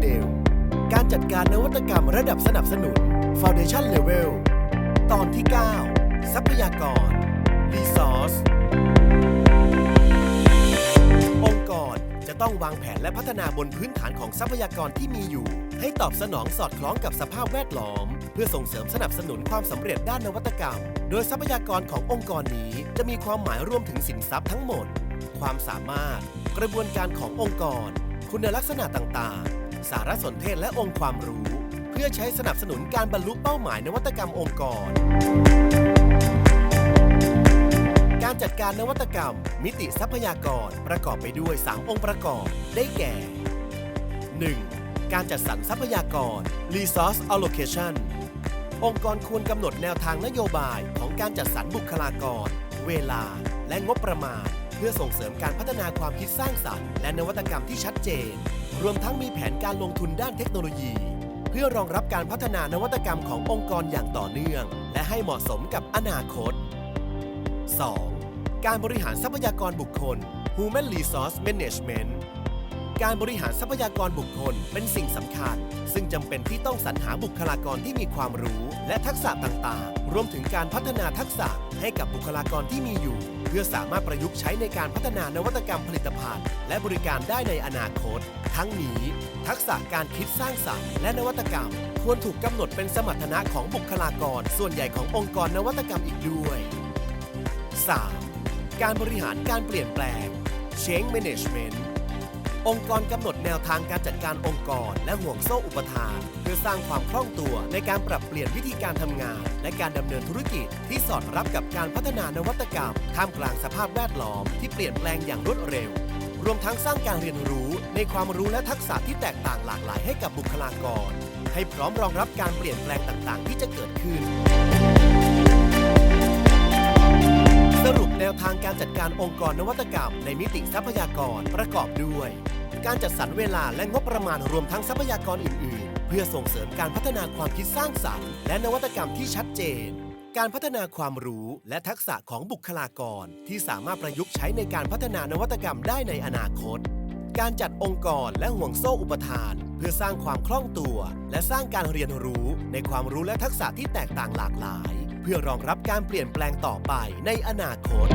เดลการจัดการนวัตกรรมระดับสนับสนุน Foundation Level ตอนที่ 9 ทรัพยากร Resource องค์กรจะต้องวางแผนและพัฒนาบนพื้นฐานของทรัพยากรที่มีอยู่ ให้ตอบสนองสอดคล้องกับสภาพแวดล้อม เพื่อส่งเสริมสนับสนุนความสำเร็จด้านนวัตกรรม โดยทรัพยากรขององค์กรนี้จะมีความหมายรวมถึงสินทรัพย์ทั้งหมด ความสามารถ กระบวนการขององค์กร คุณลักษณะต่างๆ สารสนเทศและองค์ความรู้ เพื่อใช้สนับสนุนการบรรลุเป้าหมายนวัตกรรมองค์กร การจัดการนวัตกรรม มิติทรัพยากรประกอบไปด้วย 3 องค์ประกอบ ได้แก่ 1. การจัดสรรทรัพยากร resource allocation องค์กรควรกำหนดแนวทางนโยบายของการจัดสรรบุคลากร เวลา และงบประมาณ พื่อส่งเสริมการพัฒนาความคิดสร้างสรรค์และนวัตกรรมที่ชัดเจน รวมทั้งมีแผนการลงทุนด้านเทคโนโลยี เพื่อรองรับการพัฒนานวัตกรรมขององค์กรอย่างต่อเนื่อง และให้เหมาะสมกับอนาคต 2. การบริหารทรัพยากรบุคคล Human Resource Management การบริหารทรัพยากรบุคคลเป็นสิ่งสำคัญ ซึ่งจำเป็นที่ต้องสรรหาบุคลากรที่มีความรู้ และทักษะต่างๆ รวมถึงการพัฒนาทักษะให้กับบุคลากรที่มีอยู่ เพื่อสามารถประยุกต์ใช้ในการพัฒนานวัตกรรมผลิตภัณฑ์ และบริการได้ในอนาคต ทั้งนี้ ทักษะการคิดสร้างสรรค์และนวัตกรรม ควรถูกกำหนดเป็นสมรรถนะของบุคลากร ส่วนใหญ่ขององค์กรนวัตกรรมอีกด้วย 3. การบริหารการเปลี่ยนแปลง Change Management องค์กรกำหนดแนวทางการจัดการองค์กร และห่วงโซ่อุปทาน เพื่อสร้างความคล่องตัวในการปรับเปลี่ยนวิธีการทำงาน และการดำเนินธุรกิจที่สอดรับกับการพัฒนานวัตกรรม ท่ามกลางสภาพแวดล้อมที่เปลี่ยนแปลงอย่างรวดเร็ว รวมทั้งสร้างการเรียนรู้ในความรู้และทักษะที่แตกต่างหลากหลายให้กับบุคลากร ให้พร้อมรองรับการเปลี่ยนแปลงต่างๆ ที่จะเกิดขึ้นสรุปแนวทางการจัดการองค์กรนวัตกรรมในมิติทรัพยากรประกอบด้วย การจัดสรรเวลาและงบประมาณรวมทั้งทรัพยากรอื่น ๆ เพื่อส่งเสริมการพัฒนาความคิดสร้างสรรค์ และนวัตกรรมที่ชัดเจน การพัฒนาความรู้และทักษะของบุคลากร ที่สามารถประยุกต์ใช้ในการพัฒนานวัตกรรมได้ในอนาคต การจัดองค์กรและห่วงโซ่อุปทาน เพื่อสร้างความคล่องตัว และสร้างการเรียนรู้ในความรู้และทักษะที่แตกต่างหลากหลาย เพื่อรองรับการเปลี่ยนแปลงต่อไปในอนาคต